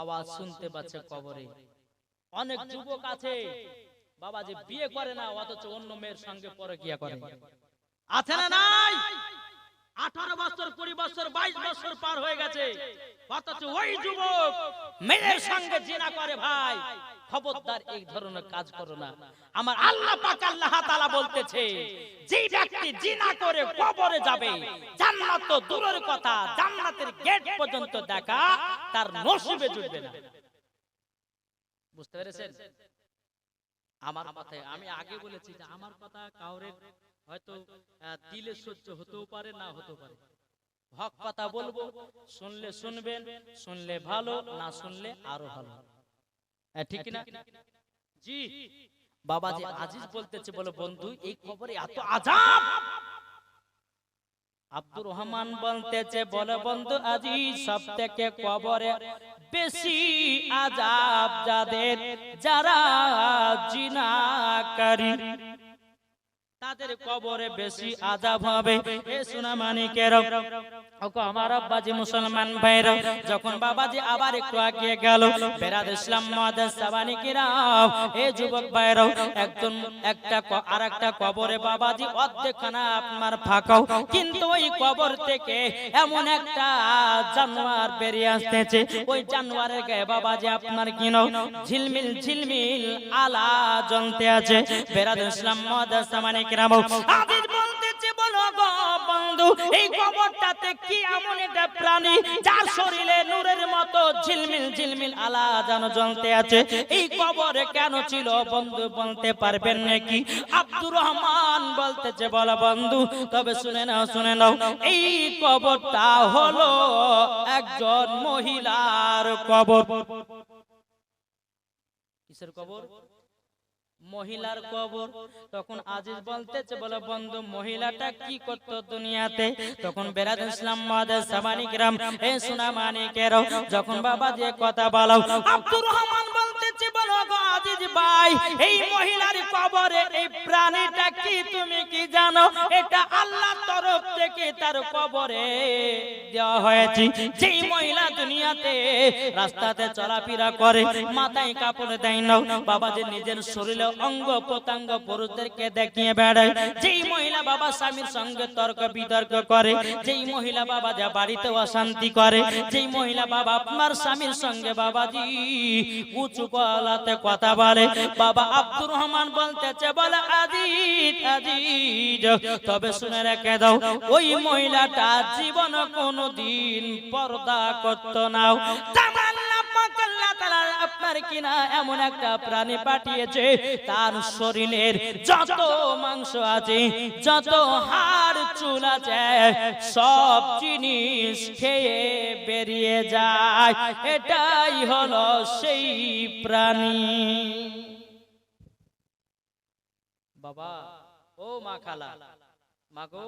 আওয়াজ শুনতে পাচ্ছে কবরে। অনেক যুবক আছে। বাবা যে বিয়ে করে না অথচ অন্য মেয়ের সঙ্গে পরে গিয়া করে। আছে না নাই? আঠারো বছর কুড়ি বছর বাইশ বছর পার হয়ে গেছে। অথচ ওই যুবক মেয়ের সঙ্গে জিনা করে ভাই। খবরদার এই ধরনের কাজ করো না। আমার আল্লাহ পাক আল্লাহ তাআলা বলতেছে যে ব্যক্তি জিনা করে কবরে যাবে জান্নাত তো দূরের কথা জান্নাতের গেট পর্যন্ত দেখা তার নসিবে জুটবে না। বুঝতে পেরেছেন? আমার কথায় আমি আগে বলেছি যে আমার কথা কাউরে হয়তো দিলে সহ্য হতেও পারে না হতেও পারে। হক কথা বলব শুনলে শুনবেন শুনলে ভালো না শুনলে আরও ভালো। ঠিক না জি। বাবাজি আজিজ বলতেছে বলে বন্ধু এই খবরে এত আজাব আব্দুর রহমান বলতেছে বলে বন্ধু আজিজ সব থেকে কবরে বেশি আজাব যাদের যারা জিনাকারী তাদের কবরে বেশি আজাব হবে। এ আমার আব্বাজি মুসলমান ভাইরা যখন বাবাজি আবার একটু আগিয়ে গেল বেরাদ ইসলাম এ যুবক ভাইরাও একজন একটা আর একটা কবরে বাবাজি অর্ধেকখানা আপনার ফাঁকাও কিন্তু ওই কবর থেকে এমন একটা জানোয়ার বেরিয়ে আসতেছে, ওই জানোয়ারের গায়ে বাবাজি আপনার কিনো, ঝিলমিল ঝিলমিল আলা জ্বলতে আছে। বেরাদ ইসলাম মাদাস সাবানিকিরাও আদিজ বলতেছে, বলো গো বন্ধু, এই কবরটাতে কি এমন একটা প্রাণী যার শরীরে নূরের মতো ঝিলমিল ঝিলমিল আলা যেন জ্বলতে আছে? এই কবরে কেন ছিল? বন্ধু বলতে পারবেন নাকি? আব্দুর রহমান বলতেছে, বলো বন্ধু, তবে শুনে নাও শুনে নাও। এই কবরটা হলো একজন মহিলার কবর। কিসের কবর? মহিলার কবর। তখন আজিজ বলতেছে, বলে, বন্ধু, মহিলাটা কি করতো দুনিয়াতে? তখন বেরাদ ইসলাম মাদের সামানি গ্রাম এ সোনা মানিকের, যখন বাবা যে কথা বলো। আব্দুর রহমান বলতেছে, বলো গো আজিজ ভাই, এই মহিলার কবরে এই প্রাণীটা কি তুমি কি জানো? এটা আল্লাহ তরফ থেকে তার কবরে দেওয়া হয়েছে। যেই মহিলা দুনিয়াতে রাস্তাতে চলাফেরা করে, মাথায় কাপড় দেয় না। বাবা যে নিজের শরীরে অঙ্গ প্রত্যঙ্গ পুরুষদেরকে দেখিয়ে বেড়ায়। যেই মহিলা বাবা স্বামীর সঙ্গে তর্ক বিতর্ক করে, যেই মহিলা বাবা যা বাড়িতে অশান্তি করে, যেই মহিলা বাবা আপনার স্বামীর সঙ্গে বাবাজি উঁচু গলাতে কথা বলে, বাবা আব্দুর রহমান বলতেছে, বলে, আজিজ আজিজ, তবে শুনে রেখে দাও, ওই মহিলাটা জীবন কোনোদিন পর্দা করত নাও। এমন একটা প্রাণী পাঠিয়েছে। তার শরীরের যত মাংস আছে, যত হাড় চুল আছে, সব জিনিস খেয়ে বেরিয়ে যায়। এটাই হলো সেই প্রাণী। বাবা, ও মা খালা। মাগো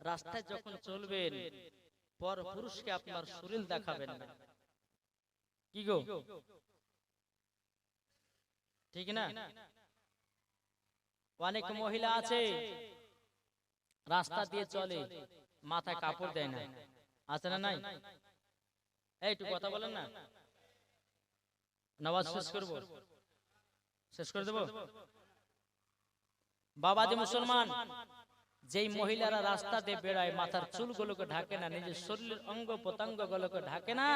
রাস্তায় যখন চলবেন পর পুরুষকে আপনার শরীর দেখাবেন না। কি গো? ঠিক না? অনেক মহিলা আছে রাস্তা দিয়ে চলে মাথায় কাপড় দেয় না। আছে না নাই? এই একটু কথা বলেন না। নামাজ শেষ করব? শেষ করে দেব? বাবা যে মুসলমান। যেই মহিলারা রাস্তা দিয়ে বেড়ায় মাথার চুলগুলোকে ঢাকে না নিজের শরীরের অঙ্গ প্রত্যঙ্গ গুলোকে ঢাকে না।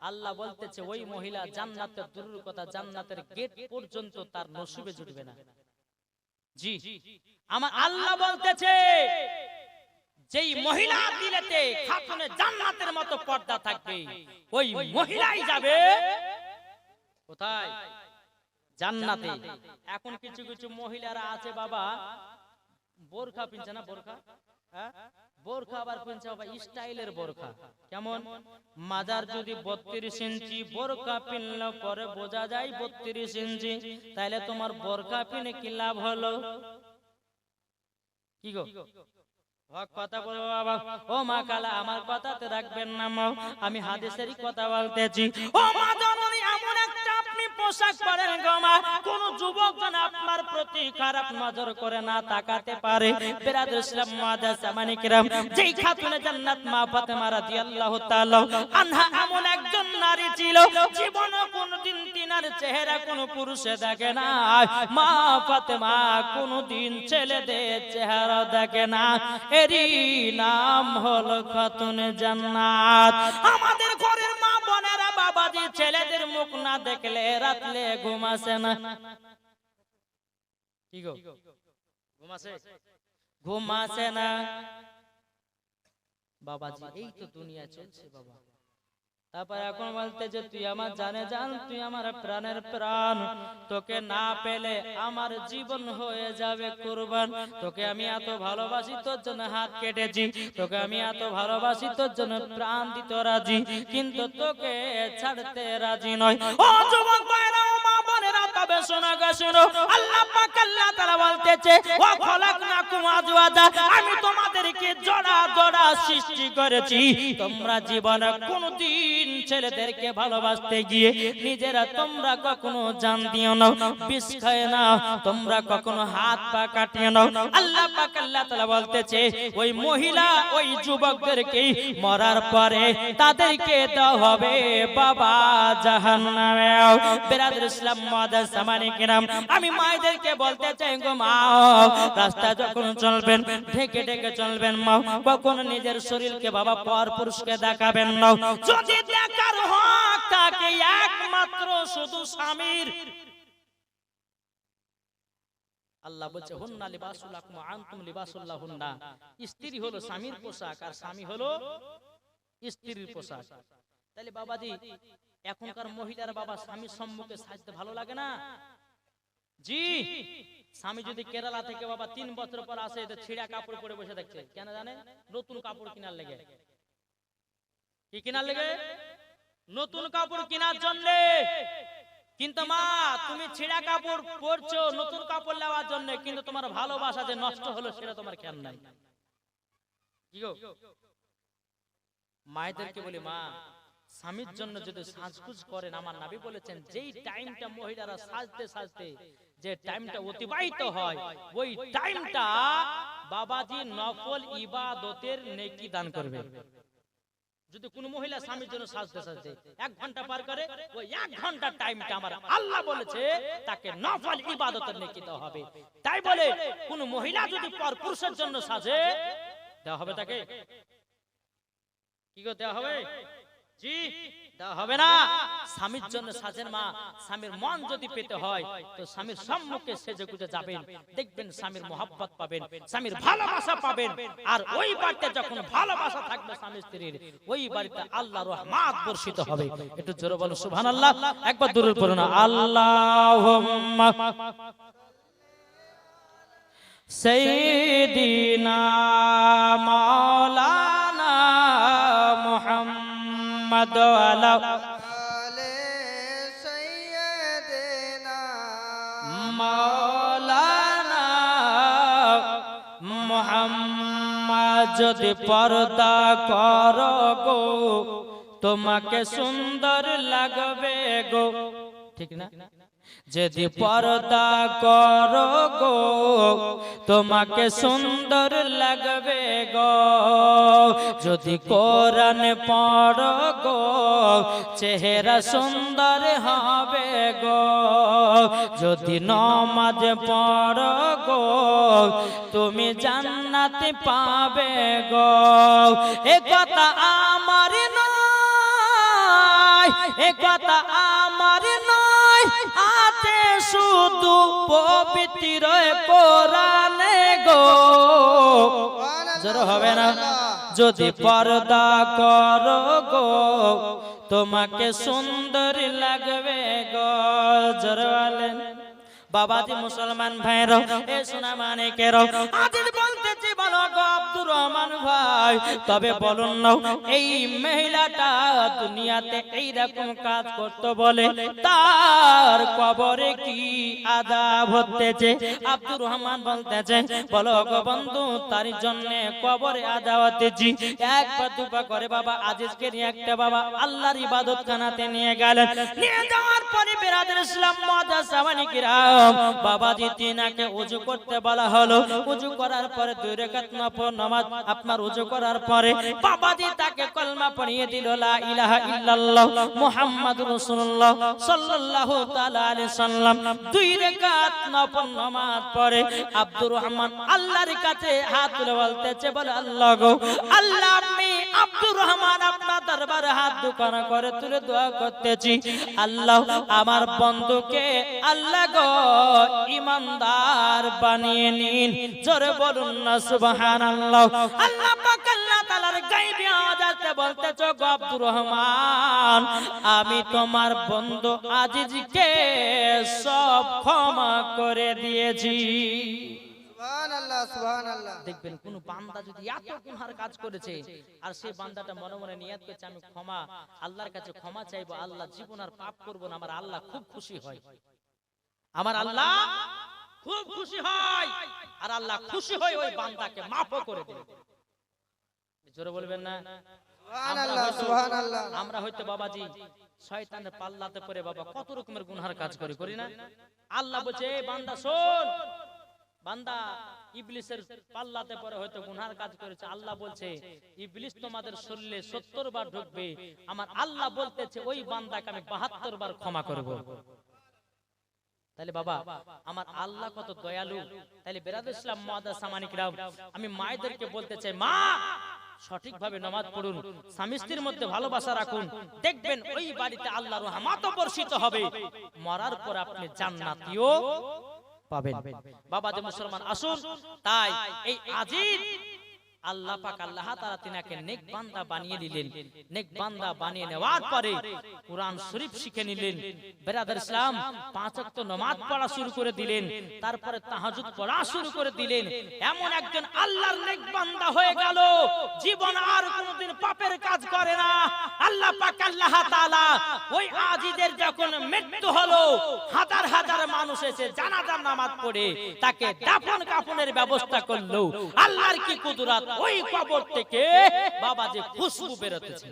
আল্লাহ বলতেছে ওই মহিলা জান্নাতের দূরের কথা জান্নাতের গেট পর্যন্ত তার নসিবে জুটবে না। জি। আমার আল্লাহ বলতেছে যেই মহিলা দিলেতে খাতুনে জান্নাতের মতো পর্দা থাকবে ওই মহিলাই যাবে কোথায়? জান্নাতে। এখন কিছু কিছু মহিলারা আছে বাবা। বোরখা পিনছে না বোরখা? হ্যাঁ? বোরখা আবার পিনছে বাবা স্টাইলের বোরখা। কেমন? মাজার যদি বত্রিশ ইঞ্চি বোরখা পিনলে পরে বোঝা যায় বত্রিশ ইঞ্চি। তাহলে তোমার বোরখা পিনে কি লাভ হলো? কি গো? কথা বলব বাবা। ও মা কালা, আমার কথাতে রাখবেন না মা। আমি হাদিসেরই কথা বলতেছি। ও মা জননী, এমন একটা পোশাক পরেন গো মা। কোন যুবক যেন আপনার প্রতি খারাপ নজর করে না তাকাতে পারে। বেরাদ ইসলাম মাদাস সামানি কিরাম। যেই খাতুনে জান্নাত মা ফাতেমা রাদিয়াল্লাহু তাআলা আনহা এমন একজন নারী ছিল। জীবন কোনদিন তিনার চেহারা কোন পুরুষে দেখে না। মা ফাতেমা কোনদিন ছেলেদের চেহারা দেখে না। এরই নাম হলো খাতুন জান্নাত। আমাদের ঘরের বাবাজি ছেলেদের মুখ না দেখলে রাতলে ঘুম আসে না। কি গো? ঘুম আসে না। বাবাজি, এই তো দুনিয়া চলছে বাবা। তারপর এখন বলতে যে তুই আমার জানে জান তুই আমার প্রাণের প্রাণ। তোকে না পেলে আমার জীবন হয়ে যাবে কোরবান। তোকে আমি এত ভালোবাসি তোর জন্য হাত কেটেছি। তোকে আমি এত ভালোবাসি তোর জন্য প্রাণ দিতে রাজি। কিন্তু তোকে ছাড়তে রাজি নয়। ও যুবক ভাইরা ও মা বোনেরা তবে শোনো গো, শোনো। আল্লাহ পাক আল্লাহ তাআলা বলতেছে ওয়া খলাকনাকুম আজওয়াজা, আমি তোমাদেরকে জোড়া জোড়া সৃষ্টি করেছি। তোমরা জীবনে কোনদিন ছেলেদেরকে ভালোবাসতে গিয়ে নিজেরা তোমরা কখনো জান দিও না, বিষ খায় না, তোমরা কখনো হাত পা কাটিয়ে নাও আল্লাহ পাক আল্লাহ তাআলা বলতেছে, ওই মহিলা, ওই যুবকদেরকে মরার পরে তাদেরকে দেওয়া হবে বাবা জাহান্নামে বেরাদুল ইসলাম মাদার সামানি কিরাম। আমি মায়েদেরকে বলতে চাই, গো মা রাস্তা যখন চলবেন, ঢেকে ঢেকে চলবেন মা, কখনো নিজের শরীরকে বাবা পর পুরুষকে দেখাবেন না? যদি দেখার হক তাকে একমাত্র শুধু স্বামীর। আল্লাহ বলছে, হুন্না লিবাসুল লাকুম আনতুম লিবাসুল লাহুন্না। স্ত্রী হলো স্বামীর পোশাক, আর স্বামী হলো স্ত্রীর পোশাক। তাহলে বাবাজি এখনকার মহিলার বাবা স্বামীর সম্মুখে সাজতে ভালো লাগে না? জি। স্বামী যদি কেরালা থেকে বাবা তিন বছর পর আসে তো ছিঁড়া কাপড় পরে বসে থাকছে কেন জানে নতুন কাপড় কিনার লেগে। কি কিনার লেগে? নতুন কাপড় কেনার জন্য। কিন্তু মা তুমি ছিঁড়া কাপড় পরছো নতুন কাপড় নেওয়ার জন্য কিন্তু তোমার ভালোবাসা যে নষ্ট হলো সেটা তোমার খেয়াল নাই। কি গো? মায়েদেরকে বলি মা স্বামীর জন্য যদি সাজগুজ করেন আমার নাবি বলেছেন যেই টাইমটা মহিলারা সাজতে সাজতে যে টাইমটা অতিবাহিত হয় ওই টাইমটা বাবাজি নফল ইবাদতের নেকি দান করবে। যদি কোন মহিলা স্বামীর জন্য সাজতে সাজতে এক ঘণ্টা পার করে ওই এক ঘণ্টা টাইমটা আমার আল্লাহ বলেছে তাকে নফল ইবাদতের নেকি দেওয়া হবে। তাই বলে কোন মহিলা যদি পর পুরুষের জন্য সাজে দেওয়া হবে তাকে কি দেওয়া হবে জি হবে না। স্বামীর জন্য সাজেন মা স্বামীর মন যদি পেতে হয় তো স্বামীর সম্মুখে সেজে গুজে যাবেন। দেখবেন স্বামীর মোহাব্বত পাবেন স্বামীর ভালোবাসা পাবেন। আর ওই বাড়িতে যখন ভালোবাসা থাকবে স্বামী স্ত্রীর ওই বাড়িতে আল্লাহ রহমাত বর্ষিত হবে। একটু জোরে বলো সুবহানাল্লাহ। একবার দূরের পড়ো না আল্লাহুম্মা। সাইয়্যিদিনা মাওলানা محمد وعلى আলে সৈয়দেনা মৌলানা মোহাম্মদ যদি পর্দা কর গো তোমাকে সুন্দর লাগবে গো ঠিক না যদি পর্দা কর গো তোমাকে সুন্দর লাগবে গো। যদি কোরআন পড় গো চেহারা সুন্দর হবে গো। যদি নমাজ পড় গো তুমি জান্নাতে পাবে গো। এ কথা আমার নয় এ কথা পবিত্র কোরআনে গো। জোর হবে না? যদি পর্দা করো গো, তোমাকে সুন্দর লাগবে গো। জোর বাবাজি মুসলমান ভাইয়ের এ সোনা মানে কেরো আব্দুর রহমান ভাই, তবে বলুন না, এই মহিলাটা দুনিয়াতে এই রকম কাজ করতে বলে তার কবরে কি আদাব হতেছে? আব্দুর রহমান বলতেছে, বলো বন্ধু, তার জন্য কবরে আদাব হতেছি। একবার দুপা করে বাবা আজিজকে নিয়ে একটা বাবা আল্লাহর ইবাদত খানাতে নিয়ে গেলেন। নিয়ে যাওয়ার পরে বেরাদের ইসলাম মাদা সামানি কিরাম। বাবাজি তিনাকে উজু করতে বলা হলো। উজু করার পরে দুই রেখাত নফল নামাজ নামাজ আপনার উজু করার পরে বাবাজি তাকে কলমা পড়িয়ে দিল, লা ইলাহা ইল্লাল্লাহ মুহাম্মাদুর রাসূলুল্লাহ সাল্লাল্লাহু তাআলা আলাইহি সাল্লাম। দুই রাকাত নফল নামাজ পড়ে। আব্দুর রহমান আল্লাহর কাছে হাত তুলে বলতেছে, বলে, আল্লাহ গো, আল্লাহ আমি আব্দুর রহমান আপনার দরবারে হাত দুখানা করে তুলে দোয়া করতেছি। আল্লাহ আমার বন্ধুকে আল্লাহ গো, ইমানদার বানিয়ে নিন। জোরে বলুন না, সুবহানাল্লাহ। আল্লাহ পাক আল্লাহ তাআলার গায়বী আওয়াজ বলতেছো, গো আব্দুর রহমান, আমি তোমার বন্ধু আজিজকে সব ক্ষমা করে দিয়েছি। দেখবেন কোন বান্দা যদি এত গুনহার কাজ করেছে আর সেই বান্দাটা মনে মনে নিয়ত করছে আমি ক্ষমা আল্লাহর কাছে ক্ষমা চাইব আল্লাহ জীবন আর পাপ করব না আমার আল্লাহ খুব খুশি হয়। আমার আল্লাহ খুব খুশি হয় আর আল্লাহ খুশি হয় ওই বান্দাকে মাফও করে দেবে। জোরে বলবেন না? আমরা হয়তো- বাবাজি শয়তানের পাল্লাতে পড়ে বাবা কত রকমের গুনহার কাজ করি করি না? আল্লাহ বলছে বান্দা শোন বান্দা ইবলিসের পাল্লাতে পরে হয়তো গুনহার কাজ করেছে। আল্লাহ বলছে, ইবলিস তোমাদের শরীরে 70 বার ঢুকবে। আমার আল্লাহ বলতেছে, ওই বান্দাকে আমি 72 বার ক্ষমা করব। তাহলে বাবা, আমার আল্লাহ কত দয়ালু। তাহলে মুআদ্দাস সামানিকরাম আমি মায়েদেরকে বলতে চাই, মা, সঠিকভাবে নামাজ পড়ুন, স্বামী স্ত্রীর মধ্যে ভালোবাসা রাখুন। দেখবেন ওই বাড়িতে আল্লাহর রহমত বর্ষিত হবে। মরার পর আপনি জান্নাতিও পাবেন। বাবা যে মুসলমান আসুন তাই এই আজিজ আল্লাহ পাক আল্লাহ তাআলা তিনাকে নেক বান্দা বানিয়ে দিলেন। নেক বান্দা বানিয়ে নেওয়ার পরে কোরআন শরীফ শিখে নিলেন। বেরাদার ইসলাম পাঁচ ওয়াক্ত নামাজ পড়া শুরু করে দিলেন। তারপরে তাহাজ্জুদ পড়া শুরু করে দিলেন। এমন একজন আল্লাহর নেক বান্দা হয়ে গেল। জীবন আর কোনোদিন পাপের কাজ করে না। আল্লাহ পাক আল্লাহ তাআলা ওই আজিদের যখন মৃত্যু হলো হাজার হাজার মানুষ এসে জানাজার নামাজ পড়ে তাকে দাফন কাফনের ব্যবস্থা করল আল্লাহর কি কুদরত ওই কবর থেকে বাবা যে খুশবু বেরোতেছে।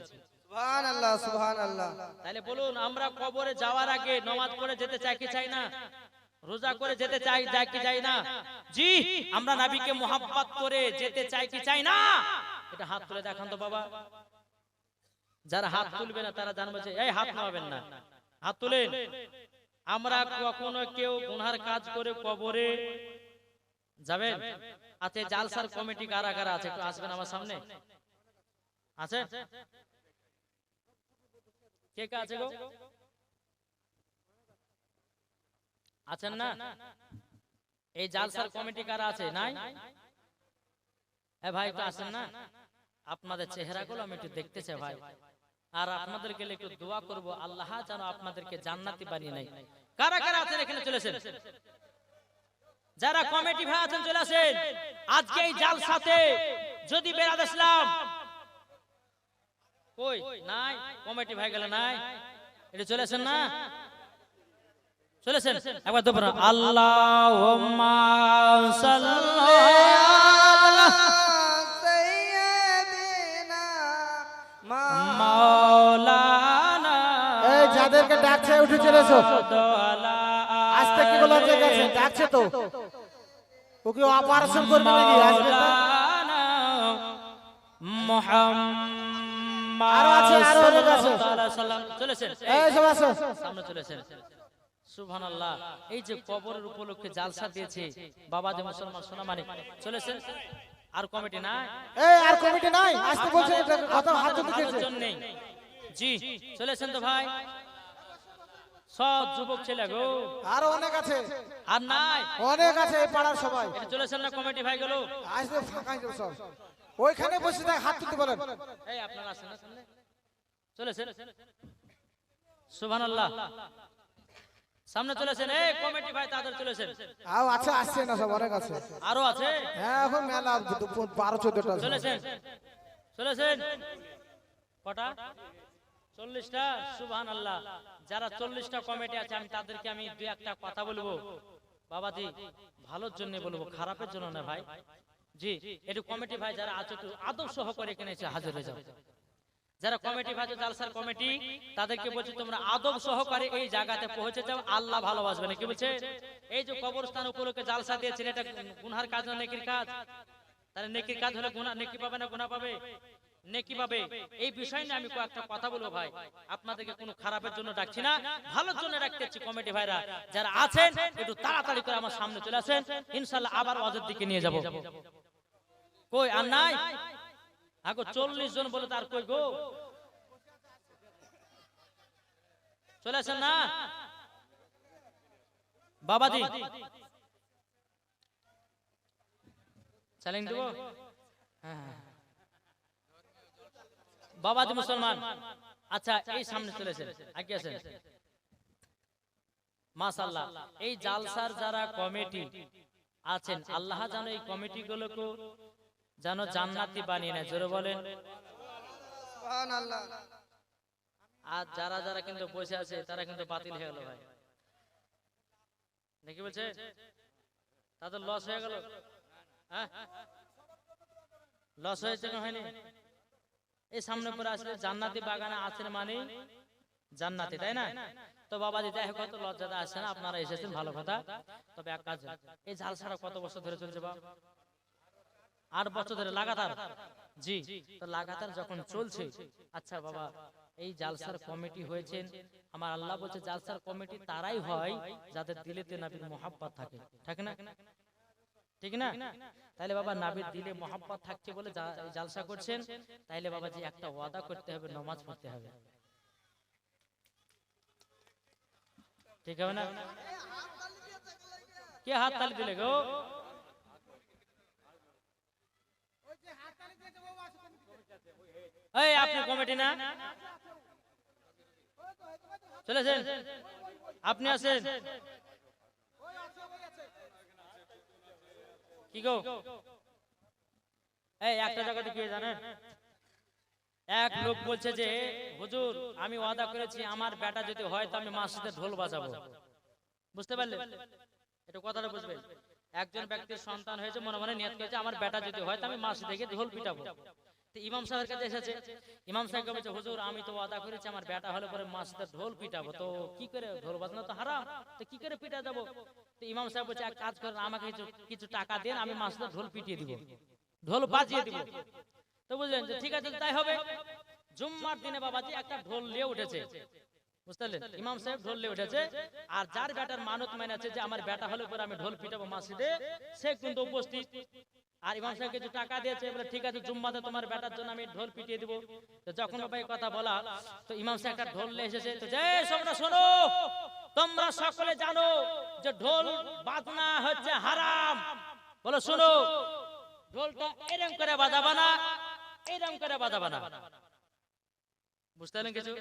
সুবহানাল্লাহ সুবহানাল্লাহ। তাহলে বলুন আমরা কবরে যাওয়ার আগে নামাজ পড়ে যেতে চাই কি চাই না? রোজা করে যেতে চাই যাই কি চাই না? জি আমরা নবীকে মোহাব্বত করে যেতে চাই কি চাই না? এটা হাত তুলে দেখান তো বাবা। যারা হাত তুলবে না তারা জানবে যে এই হাত নামাবেন না। হাত তুলেন। আমরা কখনো কেউ গুনহার কাজ করে কবরে যাবেন? আচ্ছা জালসার কমিটি কারা কারা আছে? একটু আসবেন আমার সামনে। আছে? কে কে আছে গো? আছেন না? এই জালসার কমিটি কারা আছে? নাই? এ ভাই একটু আসেন না? আপনাদের চেহারাগুলো আমি একটু দেখতে চাই ভাই। আর আপনাদেরকে একটু দোয়া করব। আল্লাহ যেন আপনাদেরকে জান্নাতি বানিয়ে নেয়। কারা কারা আছেন? এখানে চলেছেন যারা কমিটি ভাই আছেন চলে আসেন আজকে এই জাল সাথে যদি বেরাদ ইসলাম কই? নাই? কমিটি ভাই গেলে নাই? এটা চলেছেন না? চলেছেন একবার সাইয়্যিদিনা মাওলানা। যাদেরকে ডাকছে উঠে চলে এসো আসতে কি বলা ডাকছে তো। ওকে অপারেশন করবে নাকি? আসবে তো? আরও আছে, আরও অনেক আছে। চলেছেন? এই সব আসো সামনে চলেছেন? সুবহানাল্লাহ। এই যে কবরের উপলক্ষে জালসা দিয়েছে বাবা যে মুসলমান সোনা মানে চলেছেন? আর কমিটি এই আর কমিটি নাই। আসতে বলছে কথা হাত তুলতে গেছে জন্যে জি চলেছেন তো ভাই? সব যুবক ছেলে গো। আরও অনেক আছে। আর নাই। অনেক আছে এই পাড়ার সবাই। এটা চলেছেন না কমিটি ভাই গুলো। আসবে ফাঁকা সব। ওইখানে বসে থাকে হাত তুলতে বলেন। এই আপনারা আসেন না সামনে? চলেছেন সুবহানাল্লাহ। সামনে চলেছেন এই কমিটি ভাই তাদের চলেছেন আও আছে আসছে না সব অনেক আছে। আরও আছে? হ্যাঁ এখন মেলা দু- বারো চোদ্দটা আছে। চলেছেন চলেছেন কটা? চল্লিশটা? সুবহান আল্লাহ যারা চল্লিশটা কমিটি আছে, আমি তাদেরকে আমি দুই একটা কথা বলব। বাবাজি, ভালোর জন্য বলব, খারাপের জন্য না ভাই। জি, একটু কমিটি ভাই যারা আছে, একটু আদব সহকারে এখানে এসে হাজির হয়ে যাও। যারা কমিটি ভাই জালসার কমিটি, তাদেরকে বলছি তোমরা আদব সহকারে এই জায়গাতে পৌঁছে যাও। আল্লাহ ভালোবাসবে না, কি বলছে? এই যে কবরস্থান উপলক্ষে জালসা দিয়েছেন, এটা গুনহার কাজ না নেকির কাজ? তাহলে নেকির কাজ হলে গুনাহ, নেকি পাবে না গুনাহ পাবে? নেকি পাবে এই বিষয় নিয়ে আমি কয়েকটা কথা বলব ভাই। আপনাদেরকে কোনো খারাপের জন্য ডাকছি না। ভালোর জন্য রাখতেছি কমিটি ভাইরা। যারা আছেন একটু তাড়াতাড়ি করে আমার সামনে চলে আসেন। ইনশাআল্লাহ আবার ওয়াজের দিকে নিয়ে যাব। কই আর নাই? আগো চল্লিশ জন বলে তার কই গো? চলে আসেন না? বাবাজি। চ্যালেঞ্জ দেবো? হ্যাঁ। হ্যাঁ। বাবাজি মুসলমান। আচ্ছা এই সামনে চলেছেন। আগে আছেন মাশাআল্লাহ এই জালসার যারা কমিটি আছেন আল্লাহ যেন এই কমিটি গুলোকে যেন জান্নাতি বানিয়ে নেয়। জোরে বলেন। আর যারা যারা কিন্তু বসে আছে তারা কিন্তু বাতিল হয়ে গেল ভাই। নাকি বলছে? তাদের লস হয়ে গেল। হ্যাঁ লস হয়েছে না হয়নি? এই সামনে পরে আসলে জান্নাতি বাগানে আছেন মানে জান্নাতি, তাই না? তো বাবা যাই হোক হয়তো লজ্জাতে আসছে না আপনারা এসেছেন, ভালো কথা। তবে এক কাজ, এই ঝাল ছাড়া কত বছর ধরে চলছে বাবা আট বছর ধরে, লাগাতার? জি, তো লাগাতার যখন চলছে আচ্ছা বাবা, এই জালসার কমিটি হয়েছেন, আমার আল্লাহ বলছে জালসার কমিটি তারাই হয় যাদের দিলেতে নাবির মোহাব্বত থাকে থাকে না? ঠিক না? তাইলে বাবা নাবির দিলে মোহাব্বত থাকছে বলে জালসা করছেন তাইলে বাবা যে একটা ওয়াদা করতে হবে নমাজ পড়তে হবে। ঠিক হবে না? কে হাত তালি দিলে গো? এই আপনি কমিটি না? চলেছেন? আপনি আছেন? কি গো? এই, একটা জায়গাতে কি জানেন? এক লোক বলছে যে, হুজুর, আমি ওয়াদা করেছি আমার বেটা যদি হয় তো আমি মাসিতে ঢোল বাজাবো। বুঝতে পারলে? এটা কথাটা বুঝবেন একজন ব্যক্তির সন্তান হয়েছে, মনে মনে নিয়ত করেছে, আমার বেটা যদি হয় তো আমি মাসি থেকে ঢোল পিটাবো। ইমাম সাহেবের কাছে এসেছে। ইমাম সাহেবকে বলছে হুজুর, আমি তো ওয়াদা করেছি, আমার বেটা হলে পরে মাসিতে ঢোল পিটাবো। তো কি করে ঢোল বাজানো তো হারাম, তো কি করে পিটা যাব তো ইমাম সাহেব বলছে, এক কাজ করেন, আমাকে কিছু কিছু টাকা দেন, আমি মাসিতে ঢোল পিটিয়ে দিব। ঢোল বাজিয়ে দিব। তো বুঝলেন যে ঠিক আছে, তাই হবে। জুম্মার দিনে বাবাজি একটা ঢোল নিয়ে উঠেছে। বুঝতে পারলেন ইমাম সাহেব ঢোল নিয়ে উঠেছে, আর যার বেটার মানত মেনেছে যে, আমার বেটা হলে পরে আমি ঢোল পিটাবো মসজিদে সে কিন্তু উপস্থিত। আর ইমাম সাহেব কিছু টাকা দিয়েছে, বলে, ঠিক আছে, জুম্মাতে তোমার বেটার জন্য আমি ঢোল পিটিয়ে দিব। তো যখন এই কথা বলা, তো ইমাম সাহেব একটা ঢোল নিয়ে এসেছে, তো যে, তোমরা শোনো, তোমরা সকলে জানো যে ঢোল বাজনা হচ্ছে হারাম। বলো, শোনো, ঢোলটা এরম করে বাজাবা না, এরম করে বাজাবা না। বুঝতে পারলেন কিছু?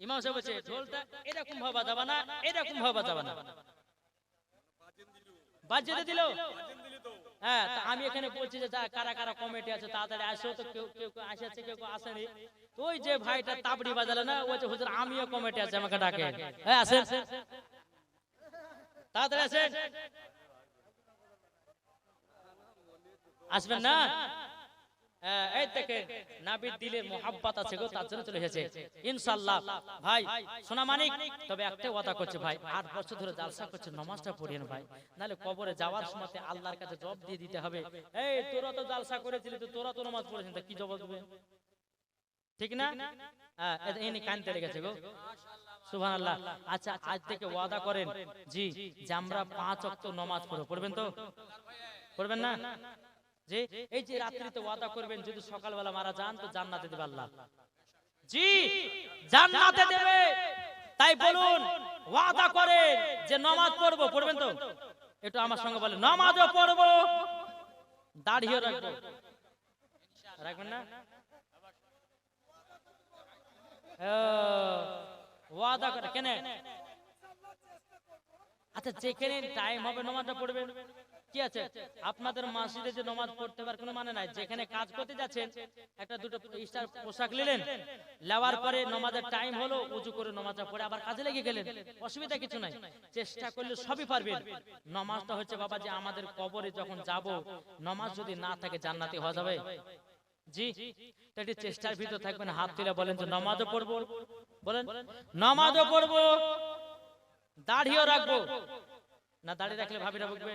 ইমাম সাহেব বলছে, ঢোলটা এরকম ভাবে বাজাবা না, এরকম ভাবে বাজাবা না। বাজিয়ে দিল। হ্যাঁ তা আমি এখানে বলছি যে কারা কারা কমিটি আছে তাড়াতাড়ি আসো তো কেউ কেউ কেউ আসেছে কেউ আসেনি। তো ওই যে ভাইটা তাবড়ি বাজালে না ওই যে হুজুর আমিও কমিটি আছে আমাকে ডাকে। হ্যাঁ আসেন। তাড়াতাড়ি আসেন। আসবেন না? হ্যাঁ, এই দেখেন, নাবির দিলের মোহাব্বত আছে গো, তার জন্য চলে এসেছে। ভাই সোনা মানিক, তবে করছে ভাই, আট বছর ধরে জালসা করছে, নমাজটা ভাই। নাহলে কবরে যাওয়ার সময় আল্লাহর কাছে জবাব দিয়ে দিতে হবে। এই, তোরা তো জালসা করেছিলি, তো তোরা তো নমাজ পড়েছিস কি জবাব দেবে? ঠিক না? হ্যাঁ কানতে লেগেছে গো। সুবহানাল্লাহ। আচ্ছা আজ থেকে ওয়াদা করেন। জি, যে আমরা পাঁচ ওয়াক্ত নমাজ পড়ব, পড়বেন তো? পড়বেন না? যে এই যে রাত্রিতে ওয়াদা করবেন যদি সকালবেলা মারা যান তো জান্নাতে দেবে আল্লাহ। জি জান্নাতে দেবে। তাই বলুন ওয়াদা করে যে নামাজ পড়ব পড়বেন তো? একটু আমার সঙ্গে বলেন নামাজও পড়ব। দাড়িও রাখব। রাখবেন না? ওয়াদা করে কেন? আচ্ছা যেখানে টাইম হবে নামাজটা পড়বেন। কি আছে? আপনাদের যে পড়তে কোনো মানে নাই। যেখানে কাজ করতে যাচ্ছেন, একটা দুটো পোশাক নিলেন পরে টাইম হলো করে পড়ে আবার কাজে লেগে গেলেন। অসুবিধা কিছু নাই। চেষ্টা করলে সবই পারবেন। হচ্ছে, বাবা, যে আমাদের কবরে যখন যাব যদি না থাকে, জান্নাতি হওয়া যাবে। জি একটি চেষ্টার ভিতর থাকবেন, হাত তুলে বলেন যে নামাজও পড়ব। বলেন পড়ব রাখব। না দাড়ি রাখলে ভাবিরা বুঝবে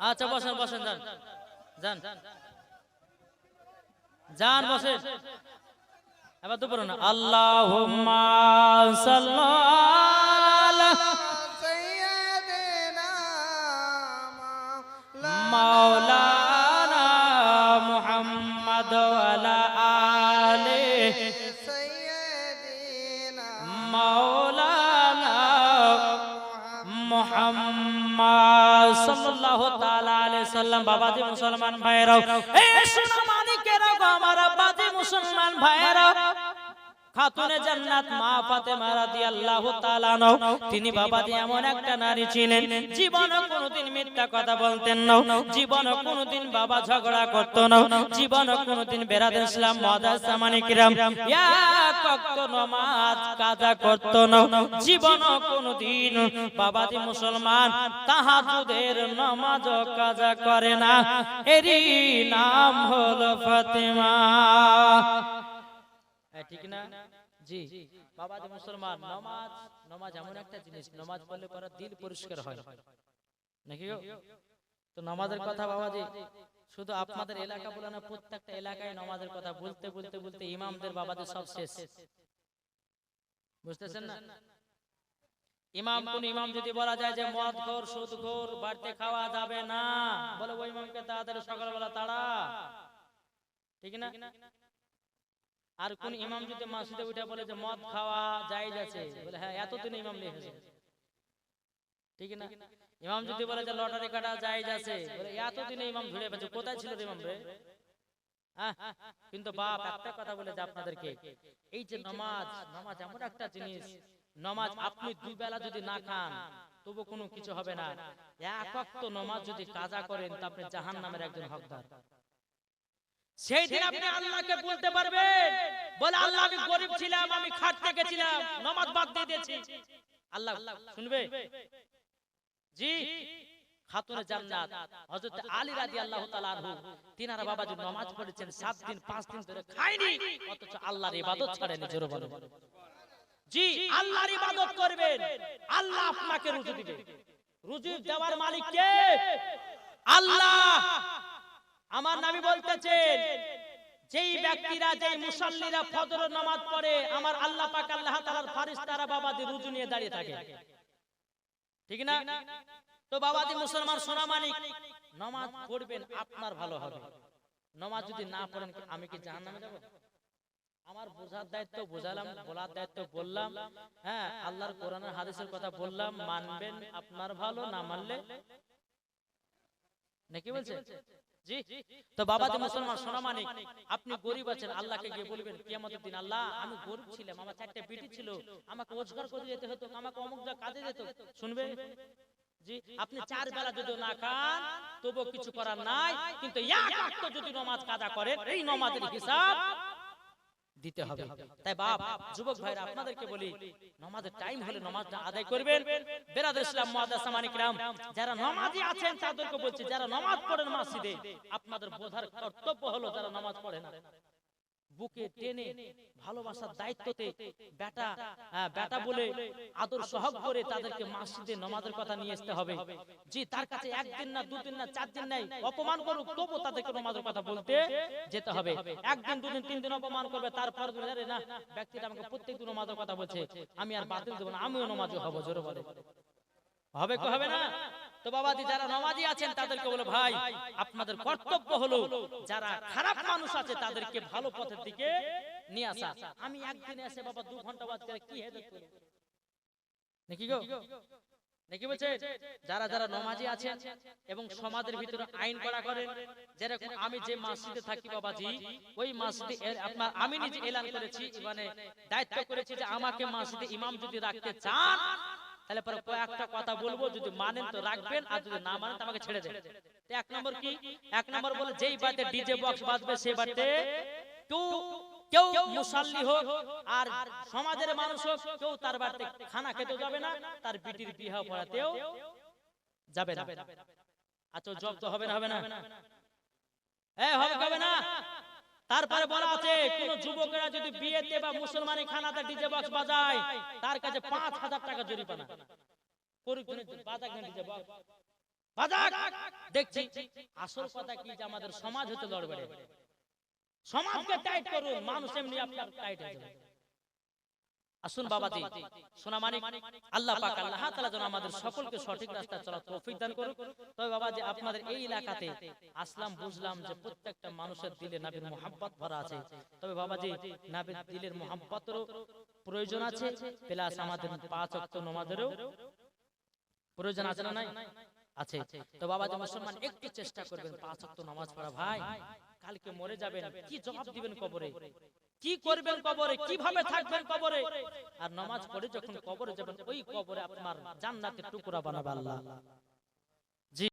আচ্ছা বসেন বসেন যান। যান। যান বসেন। এবার তো না। আল্লাহ সাল্লাল্লাহ সাল্লাম বাবাজি মুসলমান ভাইরাও এই সোনা মানিকেরা গো আমার আব্বাজি মুসলমান ভাইরাও খাতুনে জান্নাত মা ফাতেমা রাদিয়াল্লাহু তাআলা আনহা তিনি বাবাজি এমন একটা নারী ছিলেন জীবনে কোনোদিন মিথ্যা কথা বলতেন না জীবনে কোনোদিন বাবা ঝগড়া করতো না জীবনে কোনোদিন বেরাদ ইসলাম মাদাস সামানিকরাম এক ওয়াক্ত নামাজ কাজা করতো না জীবনে কোনোদিন বাবাজি মুসলমান তাহাজ্জুদের নামাজ কাজা করে না এরই নাম হলো ফাতেমা। ঠিক না জি, বাবা যে মুসলমান, নমাজ নমাজ এমন একটা জিনিস, নমাজ পড়লে পরে দিল পরিষ্কার হয়। নাকি তো নামাজের কথা বাবাজি, শুধু আপনাদের এলাকা বলে না, প্রত্যেকটা এলাকায় নামাজের কথা বলতে বলতে বলতে ইমামদের বাবাদের সব শেষ। বুঝতেছেন না? ইমাম, কোন ইমাম যদি বলা যায় যে মদ ঘোর সুদ ঘোর বাড়িতে খাওয়া যাবে না, বলে ওই ইমামকে তাড়াতাড়ি সকালবেলা তাড়া। ঠিক না? আর কোন ইমাম যদি মসজিদে উঠে বলে যে মদ খাওয়া জায়েজ আছে বলে হ্যাঁ এতদিন ইমাম লিখেছে ঠিক না? ইমাম যদি বলে যে লটারি কাটা জায়েজ আছে বলে এতদিন ইমাম ধরে পেয়েছে কোথায় ছিল ইমাম রে? কিন্তু বাপ একটা কথা বলে যে আপনাদেরকে এই যে নামাজ নামাজ এমন একটা জিনিস নামাজ আপনি দুই বেলা যদি না খান তবু কোনো কিছু হবে না। এক ওয়াক্ত নামাজ যদি কাজা করেন তা আপনি জাহান্নামের একজন হকদার। সেই দিন আপনি আল্লাহকে বলতে পারবেন বলে আল্লাহ আমি গরিব ছিলাম আমি খাটতে গেছিলাম নামাজ বাদ দিয়ে দিয়েছি। আল্লাহ শুনবে? জি খাতুনে জান্নাত হযরত আলী রাদিয়াল্লাহু তাআলা আনহু। তিনারা বাবাজি নামাজ পড়েছেন 7 দিন 5 দিন ধরে খায়নি। অথচ আল্লাহর ইবাদত ছাড়েনি জোরে জি আল্লাহর ইবাদত করবেন। আল্লাহ আপনাকে রুজি দিবে। রুজি দেওয়ার মালিক কে? আল্লাহ! আমার নবী বলতেছেন যেই ব্যক্তিরা যেই মুসল্লিরা ফজর নামাজ পড়ে আমার আল্লাহ পাক আল্লাহ তাআলার ফেরেশতারা বাবাদি রুজু নিয়ে দাঁড়িয়ে থাকে। ঠিক না? তো বাবাদি মুসলমান সোনা মানিক নামাজ পড়বেন আপনার ভালো হবে। নামাজ যদি না পড়েন আমি কি জাহান্নামে যাব? আমার বোঝার দায়িত্ব বোঝালাম বলার দায়িত্ব বললাম। হ্যাঁ আল্লাহর কোরআনের হাদিসের কথা বললাম মানবেন আপনার ভালো না মানলে? নাকি বলছে? জি তো বাবা যে মুসলমান শোনা মানে আপনি গরিব আছেন আল্লাহকে গিয়ে বলবেন কিয়ামতের দিন আল্লাহ আমি গরিব ছিলাম আমার চারটে বেটি ছিল আমাকে রোজগার করে যেতে হতো আমাকে অমুক যা কাজে যেত শুনবে? জি আপনি চার বেলা যদি না খান তবু কিছু করার নাই কিন্তু এক যদি নমাজ কাজা করেন এই নমাজের হিসাব দিতে হবে। তাই বাপ যুবক ভাইরা আপনাদেরকে বলি নামাজের টাইম হলে নামাজটা আদায় করবেন। বেরাদ ইসলাম মুআদ্দাস সামানিক রাম যারা নামাজি আছেন তাদেরকে বলছি যারা নামাজ পড়েন মসজিদে আপনাদের বোঝার কর্তব্য হলো যারা নামাজ পড়ে না। বুকে টেনে ভালোবাসার দায়িত্বতে বেটা বেটা বলে আদর সহগ করে তাদেরকে মসজিদে নামাজের কথা নিয়ে আসতে হবে। জি তার কাছে একদিন না দুদিন না চার দিন নাই অপমান করুক তবু তাদেরকে নামাজের কথা বলতে যেতে হবে। একদিন দুদিন তিন দিন অপমান করবে তারপর আরে না ব্যক্তিটা আমাকে প্রত্যেক দিন নামাজের কথা বলছে আমি আর বাতিল দেবো না আমিও নামাজে হব জোরে বলে। হবে কি হবে না? তো বাবাজি, যারা নামাজি আছেন তাদেরকে বলো, ভাই, আপনাদের কর্তব্য হলো যারা খারাপ মানুষ আছে তাদেরকে ভালো পথের দিকে নিয়ে আসা। আমি একদিনে এসে বাবা দু ঘণ্টা বাদ করে কি করব? নাকি গো? নাকি বলছে? যারা যারা নমাজি আছেন এবং সমাজের ভিতরে আইন করা করেন, যেরকম আমি যে মসজিদে থাকি বাবাজি, ওই মসজিদে আপনার আমি নিজে এলান করেছি মানে দায়িত্ব করেছি যে আমাকে মসজিদে ইমাম যদি রাখতে চান তাহলে পরে কয়েকটা কথা বলব যদি মানেন তো রাখবেন আর যদি না মানেন আমাকে ছেড়ে দেন তো এক নম্বর কি? এক নম্বর বলে যেই বাড়িতে ডিজে বক্স বাজবে সেই বাড়িতে কেউ কেউ মুসাল্লি হোক আর সমাজের মানুষ হোক কেউ তার বাড়িতে খানা খেতে যাবে না তার বিটির বিবাহ পড়াতেও যাবে না। আচ্ছা জব তো হবে না হবে না। এ হবে হবে না? তারপরে বলা আছে কোন যুবকেরা যদি বিয়েতে বা মুসলমানি খানাতে ডিজে বক্স বাজায় তার কাছে পাঁচ হাজার টাকা জরিমানা। দেখছি আসল কথা কি যে আমাদের সমাজ হতে লড়বে সমাজকে টাইট করুন মানুষ এমনি আপনার টাইট হয়ে যাবে। আসুন বাবাজি সোনা মানিক আল্লাহ পাক আল্লাহ তাআলা যেন আমাদের সকলকে সঠিক রাস্তায় চলার তৌফিক দান করুক। তবে বাবাজি আপনাদের এই এলাকাতে আসলাম বুঝলাম যে প্রত্যেকটা মানুষের দিলে নবীর মোহাব্বত ভরা আছে। তবে বাবাজি নবীর দিলের মোহাব্বতেরও প্রয়োজন আছে। প্লাস আমাদের পাঁচ ওয়াক্ত নামাজেরও প্রয়োজন আছে না নাই? আছে। তো বাবাজি মুসলমান একটু চেষ্টা করবেন পাঁচ ওয়াক্ত নামাজ পড়া। ভাই। কালকে মরে যাবেন। কি জবাব দিবেন কবরে? কি করবেন কবরে? কীভাবে থাকবেন কবরে? আর নামাজ পড়ে যখন কবরে যাবেন ওই কবরে আপনার জান্নাতের টুকরা বানাবে আল্লাহ।